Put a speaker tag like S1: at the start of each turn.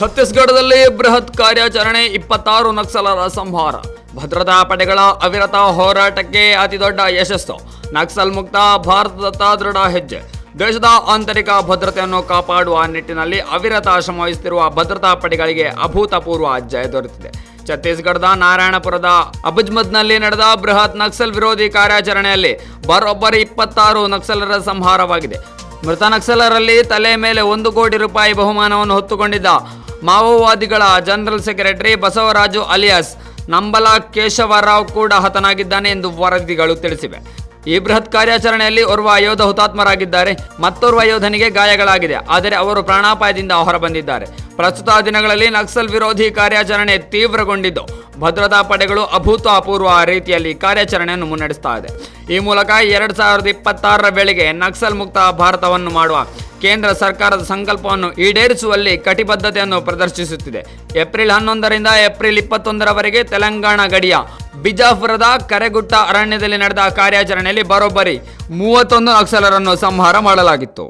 S1: ಛತ್ತೀಸ್ಗಢದಲ್ಲಿ ಬೃಹತ್ ಕಾರ್ಯಾಚರಣೆ, ಇಪ್ಪತ್ತಾರು ನಕ್ಸಲರ ಸಂಹಾರ. ಭದ್ರತಾ ಪಡೆಗಳ ಅವಿರತ ಹೋರಾಟಕ್ಕೆ ಅತಿದೊಡ್ಡ ಯಶಸ್ಸು. ನಕ್ಸಲ್ ಮುಕ್ತ ಭಾರತದತ್ತ ದೃಢ ಹೆಜ್ಜೆ. ದೇಶದ ಆಂತರಿಕ ಭದ್ರತೆಯನ್ನು ಕಾಪಾಡುವ ನಿಟ್ಟಿನಲ್ಲಿ ಅವಿರತ ಶ್ರಮವಹಿಸುತ್ತಿರುವ ಭದ್ರತಾ ಪಡೆಗಳಿಗೆ ಅಭೂತಪೂರ್ವ ಜಯ ದೊರೆತಿದೆ. ಛತ್ತೀಸ್ಗಢದ ನಾರಾಯಣಪುರದ ಅಬುಜ್ಮದ್ನಲ್ಲಿ ನಡೆದ ಬೃಹತ್ ನಕ್ಸಲ್ ವಿರೋಧಿ ಕಾರ್ಯಾಚರಣೆಯಲ್ಲಿ ಬರೋಬ್ಬರಿ ಇಪ್ಪತ್ತಾರು ನಕ್ಸಲರ ಸಂಹಾರವಾಗಿದೆ. ಮೃತ ನಕ್ಸಲರಲ್ಲಿ ತಲೆ ಮೇಲೆ ಒಂದು ಕೋಟಿ ರೂಪಾಯಿ ಬಹುಮಾನವನ್ನು ಹೊತ್ತುಕೊಂಡಿದ್ದ ಮಾವೋವಾದಿಗಳ general secretary Basavaraju alias Nambala Keshava Rao ಕೂಡ ಹತನಾಗಿದ್ದಾನೆ ಎಂದು ವರದಿಗಳು ತಿಳಿಸಿವೆ. ಈ ಬೃಹತ್ ಕಾರ್ಯಾಚರಣೆಯಲ್ಲಿ ಓರ್ವ ಯೋಧ ಹುತಾತ್ಮರಾಗಿದ್ದಾರೆ. ಮತ್ತೋರ್ವ ಯೋಧನಿಗೆ ಗಾಯಗಳಾಗಿದೆ. ಆದರೆ ಅವರು ಪ್ರಾಣಾಪಾಯದಿಂದ ಹೊರಬಂದಿದ್ದಾರೆ. ಪ್ರಸ್ತುತ ದಿನಗಳಲ್ಲಿ ನಕ್ಸಲ್ ವಿರೋಧಿ ಕಾರ್ಯಾಚರಣೆ ತೀವ್ರಗೊಂಡಿದ್ದು. ಭದ್ರತಾ ಪಡೆಗಳು ಅಭೂತಪೂರ್ವ ರೀತಿಯಲ್ಲಿ ಕಾರ್ಯಾಚರಣೆಯನ್ನು ಮುನ್ನಡೆಸ್ತಾ ಇದೆ. ಈ ಮೂಲಕ ಎರಡ್ ಸಾವಿರದ ಇಪ್ಪತ್ತಾರರ ವೇಳೆಗೆ ನಕ್ಸಲ್ ಮುಕ್ತ ಭಾರತವನ್ನು ಮಾಡುವ ಕೇಂದ್ರ ಸರ್ಕಾರದ ಸಂಕಲ್ಪವನ್ನು ಈಡೇರಿಸುವಲ್ಲಿ ಕಟಿಬದ್ಧತೆಯನ್ನು ಪ್ರದರ್ಶಿಸುತ್ತಿದೆ. ಏಪ್ರಿಲ್ ಹನ್ನೊಂದರಿಂದ ಏಪ್ರಿಲ್ ಇಪ್ಪತ್ತೊಂದರವರೆಗೆ ತೆಲಂಗಾಣ ಗಡಿಯ ಬಿಜಾಪುರದ ಕರೆಗುಟ್ಟ ಅರಣ್ಯದಲ್ಲಿ ನಡೆದ ಕಾರ್ಯಾಚರಣೆಯಲ್ಲಿ ಬರೋಬ್ಬರಿ ಮೂವತ್ತೊಂದು ನಕ್ಸಲರನ್ನು ಸಂಹಾರ ಮಾಡಲಾಗಿತ್ತು.